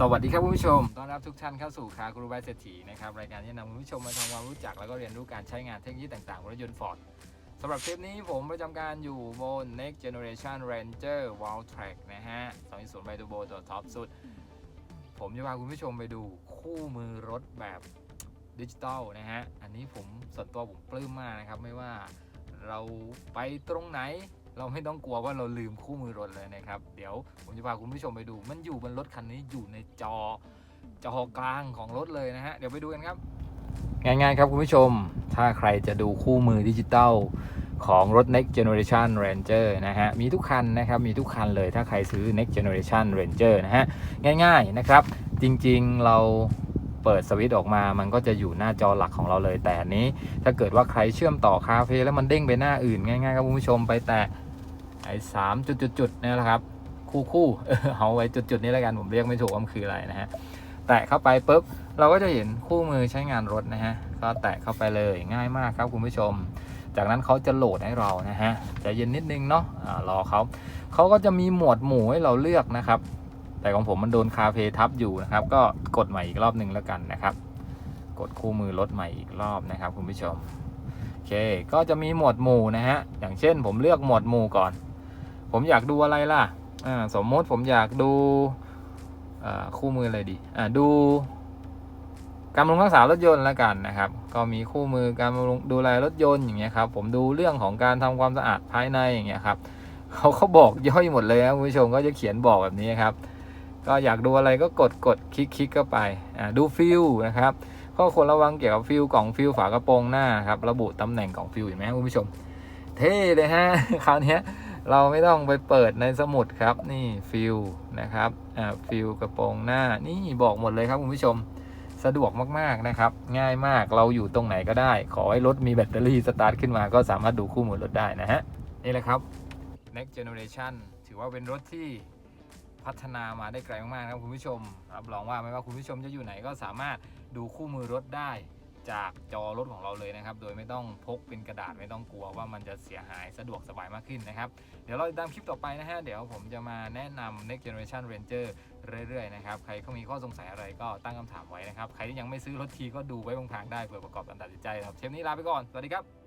สวัสดีครับคุณผู้ชม ต้อนรับทุกท่านเข้าสู่คาครูบายเศรษฐีนะครับรายการที่นำคุณผู้ชมมาทำความรู้จักแล้วก็เรียนรู้การใช้งานเทคโนโลยีต่างๆบนรถยนต์ฟอร์ดสำหรับคลิปนี้ผมประจำการอยู่บน Next Generation Ranger w a l Track นะฮะ2.0ไบตูโบตัวท็อปสุด ผมจะพาคุณผู้ชมไปดูคู่มือรถแบบดิจิตอลนะฮะ อันนี้ผมส่วนตัวผมปลื้มมากนะครับ ไม่ว่าเราไปตรงไหน เราไม่ต้องกลัวว่าเราลืมคู่มือรถเลยนะครับ เดี๋ยวผมจะพาคุณผู้ชมไปดู มันอยู่บนรถคันนี้อยู่ในจอจอกลางของรถเลยนะฮะ เดี๋ยวไปดูกันครับ ง่ายๆครับคุณผู้ชม ถ้าใครจะดูคู่มือดิจิตอลของรถ Next Generation Ranger นะฮะ มีทุกคันนะครับ มีทุกคันเลยถ้าใครซื้อ Next Generation Ranger นะฮะ ง่ายๆนะครับ จริงๆเราเปิดสวิตช์ออกมา มันก็จะอยู่หน้าจอหลักของเราเลย แต่นนี้ ถ้าเกิดว่าใครเชื่อมต่อคาเฟ่แล้วมันเด้งไปหน้าอื่นง่ายๆครับคุณผู้ชมไปแตะ ไอ้สามจุดๆๆนี่แหละครับ คู่คู่ๆเอาไว้จุดๆนี้แล้วกันผมเรียกไม่ถูกว่ามันคืออะไรนะฮะแตะเข้าไปปุ๊บเราก็จะเห็นคู่มือใช้งานรถนะฮะก็แตะเข้าไปเลยง่ายมากครับคุณผู้ชม จากนั้นเขาจะโหลดให้เรานะฮะจะเย็นนิดนึงเนาะอ่ารอเขาเขาก็จะมีหมวดหมู่ให้เราเลือกนะครับ แต่ของผมมันโดนคาเฟ่ทับอยู่นะครับ ก็กดใหม่อีกรอบหนึ่งแล้วกันนะครับ กดคู่มือรถใหม่อีกรอบนะครับ คุณผู้ชมโอเค ก็จะมีหมวดหมู่นะฮะ อย่างเช่นผมเลือกหมวดหมู่ก่อน ผมอยากดูอะไรล่ะสมมติผมอยากดูคู่มืออะไรดีดูการบำรุงรักษารถยนต์แล้วกันนะครับ ก็มีคู่มือการบำรุงดูแลรถยนต์อย่างเงี้ยครับผมดูเรื่องของการทำความสะอาดภายในอย่างเงี้ยครับเขาเขาบอกย่อยหมดเลยนะคุณผู้ชมก็จะเขียนบอกแบบนี้ครับ ก็อยากดูอะไรก็กดกดคลิกคลิกเข้าไปดูฟิลนะครับข้อควรระวังเกี่ยวกับฟิลกล่องฟิลฝากระโปรงหน้าครับระบุตำแหน่งของฟิลเห็นไหมครับคุณผู้ชม เท่เลยฮะคราวนี้ เราไม่ต้องไปเปิดในสมุดครับนี่ฟิลนะครับอ่าฟิลกระโปรงหน้านี่บอกหมดเลยครับคุณผู้ชมสะดวกมากๆนะครับ ง่ายมากเราอยู่ตรงไหนก็ได้ ขอให้รถมีแบตเตอรี่สตาร์ทขึ้นมาก็สามารถดูคู่มือรถได้นะฮะ นี่แหละครับ next generation ถือว่าเป็นรถที่พัฒนามาได้ไกลมากๆนะครับคุณผู้ชมรับรองว่าไม่ว่าคุณผู้ชมจะอยู่ไหนก็สามารถดูคู่มือรถได้ จากจอรถของเราเลยนะครับ โดยไม่ต้องพกเป็นกระดาษไม่ต้องกลัวว่ามันจะเสียหายสะดวกสบายมากขึ้นนะครับ เดี๋ยวเราติดตามคลิปต่อไปนะฮะ เดี๋ยวผมจะมาแนะนำ next generation ranger เรื่อยๆนะครับ ใครเขามีข้อสงสัยอะไรก็ตั้งคำถามไว้นะครับ ใครที่ยังไม่ซื้อรถทีก็ดูไว้บางทางได้เผื่อประกอบการตัดสินใจนะครับ เทปนี้ลาไปก่อน สวัสดีครับ